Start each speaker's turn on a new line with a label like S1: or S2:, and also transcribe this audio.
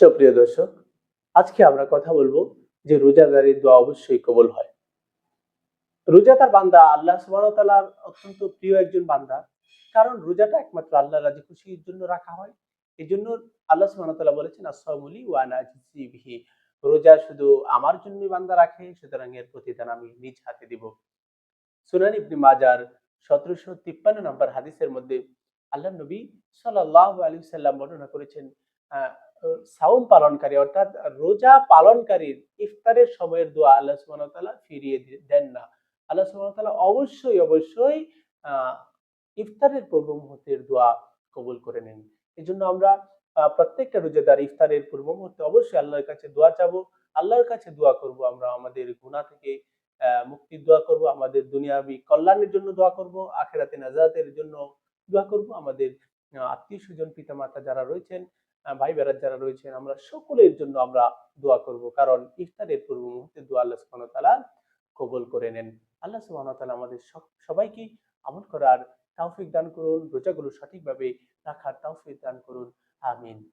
S1: সুপ্রিয় দর্শক, আজকে আমরা কথা বলব যে রোজাদারের দোয়া অবশ্যই কবল হয়। রোজাদার বান্দা, আল্লাহ তাআলার অত্যন্ত প্রিয় একজন বান্দা। কারণ রোজাটা একমাত্র আল্লাহ রাজি খুশির জন্য রাখা হয়। এই জন্য আল্লাহ সুবহানাহু বলেছেন আসসামুলি ওয়া আনা আজজি বিহি। রোজা শুধু আমার জন্যই বান্দা রাখে, সুতরাং এর প্রতিদান আমি নিজ হাতে দিব। সুনান ইবনে মাজার সতেরোশো তিপ্পান্ন নম্বর হাদিসের মধ্যে আল্লাহ নবী সাল্লাহ আলী সাল্লাম বর্ণনা করেছেন সাউম পালনকারী, অর্থাৎ রোজা পালনকারীর ইফতারের সময়ের দোয়া আল্লাহ সুবহানাহু ফিরিয়ে দেন না। আল্লাহ সুবহানাহু অবশ্যই অবশ্যই ইফতারের পূর্ব মুহূর্তের দোয়া কবুল করে নেন। এই জন্য আমরা প্রত্যেকটা রোজাদার ইফতারের পূর্ব মুহূর্তে অবশ্যই আল্লাহর কাছে দোয়া চাবো। আল্লাহর কাছে দোয়া করব আমরা, আমাদের গুনাহ থেকে মুক্তির দোয়া করব, আমাদের দুনিয়াবি কল্যাণের জন্য দোয়া করব, আখেরাতে নাজাতের জন্য দোয়া করব, আমাদের আত্মীয় স্বজন পিতা মাতা যারা রয়েছেন ভাই বেড়ার যারা রয়েছেন, আমরা সকলের জন্য আমরা দোয়া করব। কারণ ইফতারের পূর্ব মুহূর্তে দোয়া আল্লাহ সুবাহ তালা কবল করে নেন। আল্লাহ সুবাহ তালা আমাদের সব- সবাইকে আমল করার তাওফিক দান করুন, রোজাগুলো সঠিকভাবে রাখার তাওফিক দান করুন। আমিন।